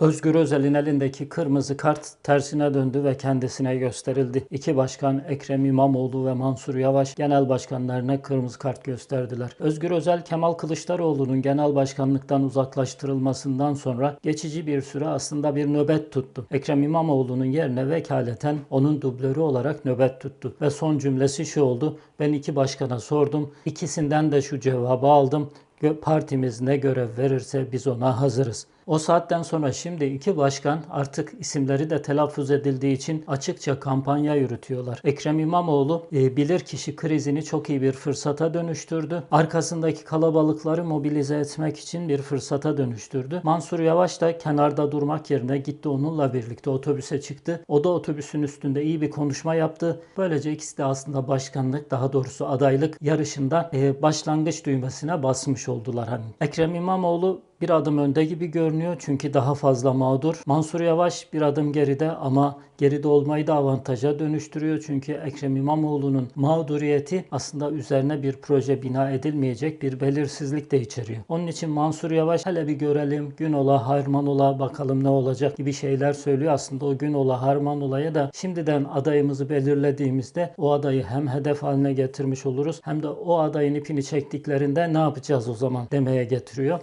Özgür Özel'in elindeki kırmızı kart tersine döndü ve kendisine gösterildi. İki başkan Ekrem İmamoğlu ve Mansur Yavaş genel başkanlarına kırmızı kart gösterdiler. Özgür Özel Kemal Kılıçdaroğlu'nun genel başkanlıktan uzaklaştırılmasından sonra geçici bir süre aslında bir nöbet tuttu. Ekrem İmamoğlu'nun yerine vekaleten onun dublörü olarak nöbet tuttu. Ve son cümlesi şu oldu. Ben iki başkana sordum. İkisinden de şu cevabı aldım. Partimiz ne görev verirse biz ona hazırız. O saatten sonra şimdi iki başkan artık isimleri de telaffuz edildiği için açıkça kampanya yürütüyorlar. Ekrem İmamoğlu e, bilirkişi krizini çok iyi bir fırsata dönüştürdü. Arkasındaki kalabalıkları mobilize etmek için bir fırsata dönüştürdü. Mansur Yavaş da kenarda durmak yerine gitti onunla birlikte otobüse çıktı. O da otobüsün üstünde iyi bir konuşma yaptı. Böylece ikisi de aslında başkanlık daha doğrusu adaylık yarışında e, başlangıç düğmesine basmış oldular. Hani Ekrem İmamoğlu bir adım önde gibi görünüyor çünkü daha fazla mağdur. Mansur Yavaş bir adım geride ama geride olmayı da avantaja dönüştürüyor. Çünkü Ekrem İmamoğlu'nun mağduriyeti aslında üzerine bir proje bina edilmeyecek bir belirsizlik de içeriyor. Onun için Mansur Yavaş hele bir görelim gün ola harman ola bakalım ne olacak gibi şeyler söylüyor. Aslında o gün ola harman olaya da şimdiden adayımızı belirlediğimizde o adayı hem hedef haline getirmiş oluruz hem de o adayın ipini çektiklerinde ne yapacağız o zaman demeye getiriyor.